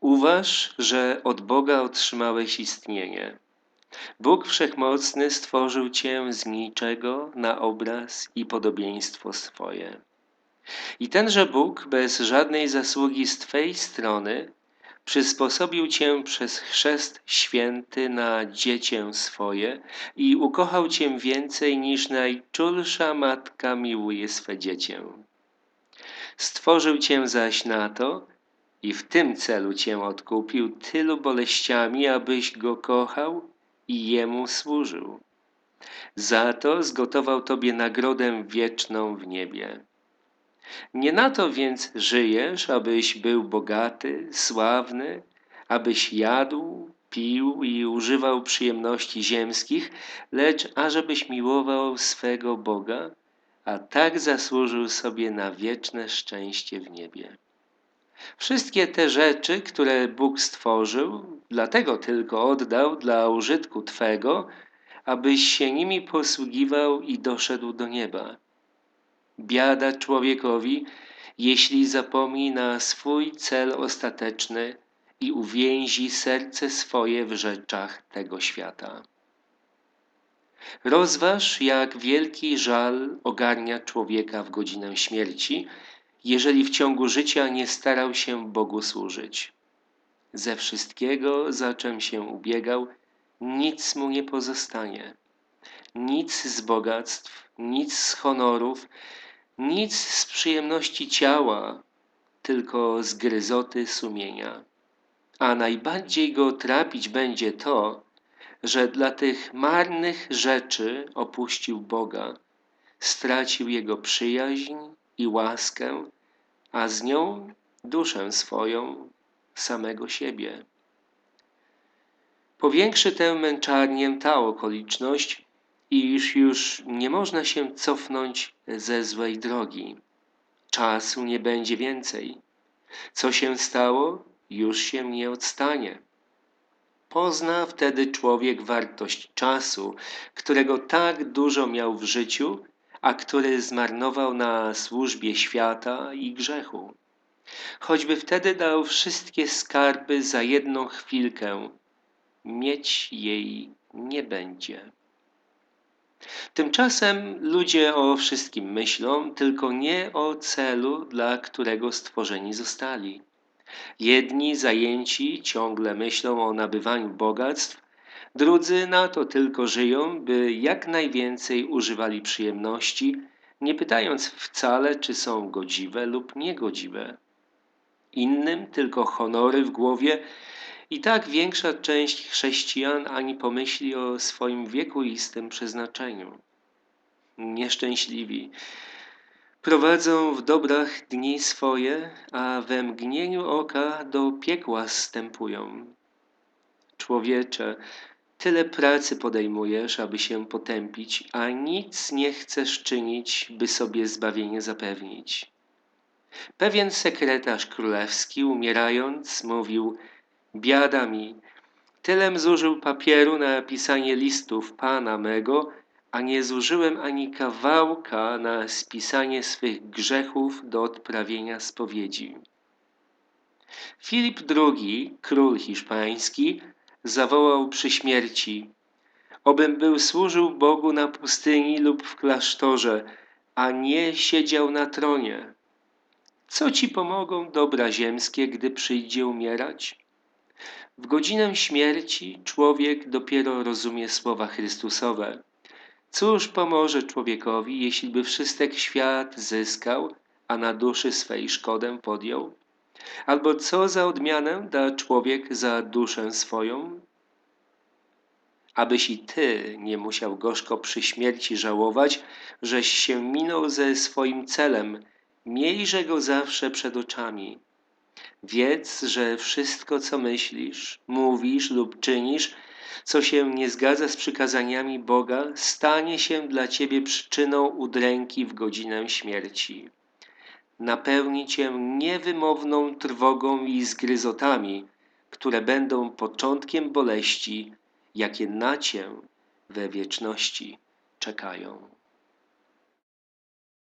Uważ, że od Boga otrzymałeś istnienie. Bóg Wszechmocny stworzył Cię z niczego na obraz i podobieństwo swoje. I tenże Bóg bez żadnej zasługi z Twej strony przysposobił Cię przez chrzest święty na dziecię swoje i ukochał Cię więcej niż najczulsza matka miłuje swe dziecię. Stworzył Cię zaś na to i w tym celu Cię odkupił tylu boleściami, abyś Go kochał i Jemu służył. Za to zgotował Tobie nagrodę wieczną w niebie. Nie na to więc żyjesz, abyś był bogaty, sławny, abyś jadł, pił i używał przyjemności ziemskich, lecz ażebyś miłował swego Boga, a tak zasłużył sobie na wieczne szczęście w niebie. Wszystkie te rzeczy, które Bóg stworzył, dlatego tylko oddał dla użytku Twego, abyś się nimi posługiwał i doszedł do nieba. Biada człowiekowi, jeśli zapomni na swój cel ostateczny i uwięzi serce swoje w rzeczach tego świata. Rozważ, jak wielki żal ogarnia człowieka w godzinę śmierci, jeżeli w ciągu życia nie starał się Bogu służyć. Ze wszystkiego, za czym się ubiegał, nic mu nie pozostanie. Nic z bogactw, nic z honorów, nic z przyjemności ciała, tylko z gryzoty sumienia. A najbardziej go trapić będzie to, że dla tych marnych rzeczy opuścił Boga, stracił Jego przyjaźń i łaskę, a z nią duszę swoją, samego siebie. Powiększy tę męczarnię ta okoliczność, iż już nie można się cofnąć ze złej drogi. Czasu nie będzie więcej. Co się stało, już się nie odstanie. Pozna wtedy człowiek wartość czasu, którego tak dużo miał w życiu, a który zmarnował na służbie świata i grzechu. Choćby wtedy dał wszystkie skarby za jedną chwilkę, mieć jej nie będzie. Tymczasem ludzie o wszystkim myślą, tylko nie o celu, dla którego stworzeni zostali. Jedni zajęci ciągle myślą o nabywaniu bogactw, drudzy na to tylko żyją, by jak najwięcej używali przyjemności, nie pytając wcale, czy są godziwe lub niegodziwe. Innym tylko honory w głowie i tak większa część chrześcijan ani pomyśli o swoim wiekuistym przeznaczeniu. Nieszczęśliwi prowadzą w dobrach dni swoje, a we mgnieniu oka do piekła zstępują. Człowiecze, tyle pracy podejmujesz, aby się potępić, a nic nie chcesz czynić, by sobie zbawienie zapewnić. Pewien sekretarz królewski, umierając, mówił: Biada mi, tylem zużył papieru na pisanie listów pana mego, a nie zużyłem ani kawałka na spisanie swych grzechów do odprawienia spowiedzi. Filip II, król hiszpański, zawołał przy śmierci: Obym był służył Bogu na pustyni lub w klasztorze, a nie siedział na tronie. Co ci pomogą dobra ziemskie, gdy przyjdzie umierać? W godzinę śmierci człowiek dopiero rozumie słowa Chrystusowe. Cóż pomoże człowiekowi, jeśli by wszystek świat zyskał, a na duszy swej szkodę podjął? Albo co za odmianę da człowiek za duszę swoją? Abyś i ty nie musiał gorzko przy śmierci żałować, żeś się minął ze swoim celem, miejże go zawsze przed oczami. Wiedz, że wszystko, co myślisz, mówisz lub czynisz, co się nie zgadza z przykazaniami Boga, stanie się dla ciebie przyczyną udręki w godzinę śmierci. Napełni cię niewymowną trwogą i zgryzotami, które będą początkiem boleści, jakie na cię we wieczności czekają.